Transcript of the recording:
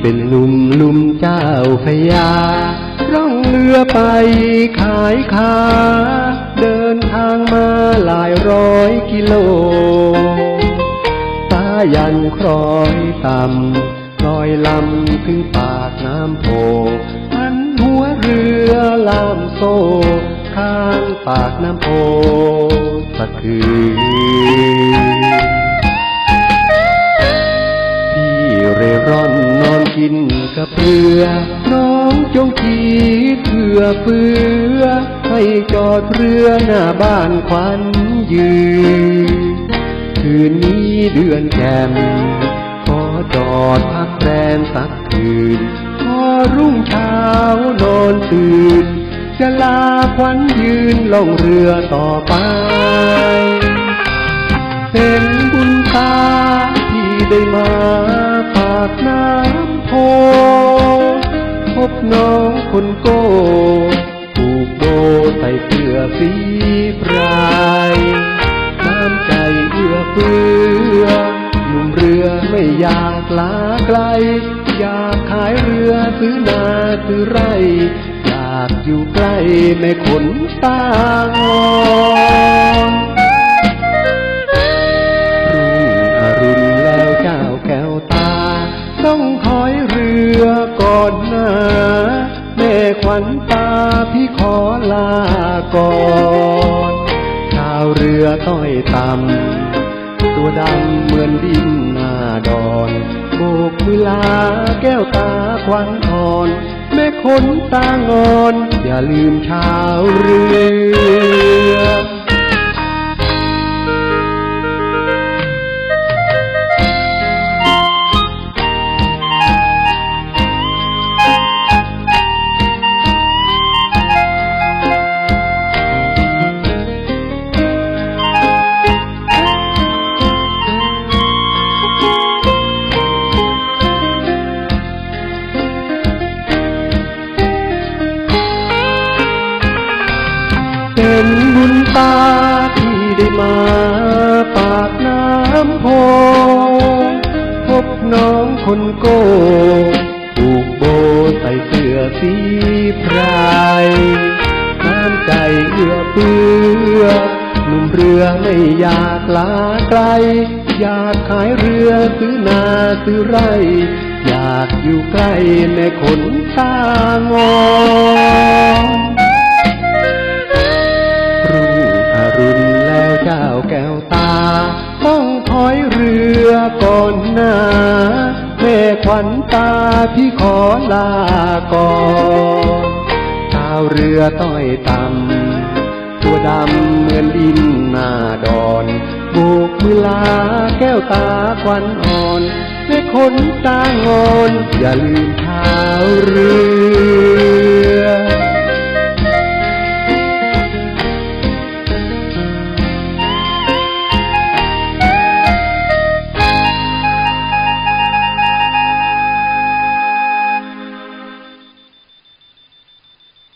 เป็นหนุ่มลุมเจ้าพยาร่องเรือไปขายขาเดินทางมาหลายร้อยกิโลสายันคลอยต่ำลอยลำถึงปากน้ำโพหันหัวเรือลามโซข้างปากน้ำโพสักคืน เรือ น้องจงคิดเพื่อเพื่อให้จอดเรือหน้าบ้านควันยืนคืนนี้เดือนแกมขอจอดพักแรมสักคืน พอรุ่งเช้านอนตื่น จะลาควันยืนลงเรือต่อไปเป็นบุญตาที่ได้มาปากน้ำโพพบ น้องคนโก้ผูกโบใส่เสื้อสีพรายน้ำใจเอื้อเฟื้อหนุ่มเรือไม่อยากลาไกล อยากขายเรือซื้อนาซื้อไร่อยากอยู่ใกล้แม่ขนตางอน รือต้อยต่ำตัวดำเหมือนดินหน้าดอนโบกมือลาแก้วตาควันทอน แม่คนตางอน อย่าลืมชาวเรือ คนโก้ผูกโบใส่เสื้อสีพรายน้ำใจเอื้อเฟื้อหนุ่มเรือไม่อยากลาไกล อยากขายเรือซื้อนาซื้อไร่ อยากอยู่ใกล้แม่ขนตางอนรุ่งอรุณแล้วเจ้าแก้วตา ต้องถอยเรือก่อนหน้า วันตาพี่ขอลาก่อนชาวเรือต้อยต่ำตัวดำเหมือนดินหน้าดอนโบกมือลาแก้วตาควันอ่อนแม่คนตางอนอย่าลืมชาวเรือ